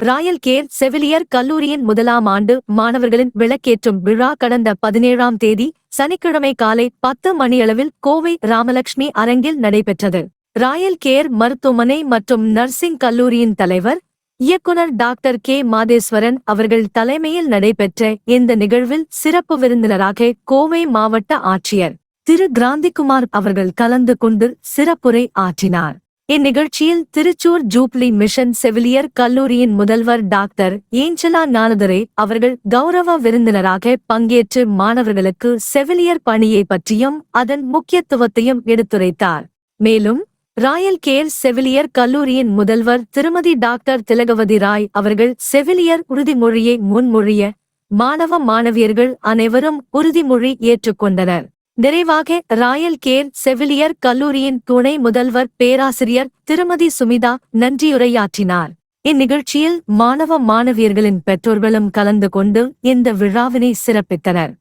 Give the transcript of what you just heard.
Royal care செவிலியர் கல்லூரியின் முதலாம் ஆண்டு மாணவர்களின் விளக்கேற்றும் விழா கடந்த பதினேழாம் தேதி சனிக்கிழமை காலை பத்து மணியளவில் கோவை ராமலட்சுமி அரங்கில் நடைபெற்றது. ராயல் கேர் மருத்துவமனை மற்றும் நர்சிங் கல்லூரியின் தலைவர் இயக்குனர் டாக்டர் கே. மாதேஸ்வரன் அவர்கள் தலைமையில் நடைபெற்ற இந்த நிகழ்வில் சிறப்பு விருந்தினராக கோவை மாவட்ட ஆட்சியர் திரு. கிராந்திகுமார் அவர்கள் கலந்து கொண்டு சிறப்புரை ஆற்றினார். இந்நிகழ்ச்சியில் திருச்சூர் ஜூப்ளி மிஷன் செவிலியர் கல்லூரியின் முதல்வர் டாக்டர் ஏஞ்சலா நானதரே அவர்கள் கௌரவ விருந்தினராக பங்கேற்று மாணவர்களுக்கு செவிலியர் பணியை பற்றியும் அதன் முக்கியத்துவத்தையும் எடுத்துரைத்தார். மேலும் ராயல் கேர் செவிலியர் கல்லூரியின் முதல்வர் திருமதி டாக்டர் திலகவதி ராய் அவர்கள் செவிலியர் உறுதிமொழியை முன்மொழிய மாணவ மாணவியர்கள் அனைவரும் உறுதிமொழி ஏற்றுக்கொண்டனர். நிறைவாக ராயல் கேர் செவிலியர் கல்லூரியின் துணை முதல்வர் பேராசிரியர் திருமதி சுமிதா நன்றியுரையாற்றினார். இந்நிகழ்ச்சியில் மாணவ மாணவியர்களின் பெற்றோர்களும் கலந்து கொண்டு இந்த விழாவினை சிறப்பித்தனர்.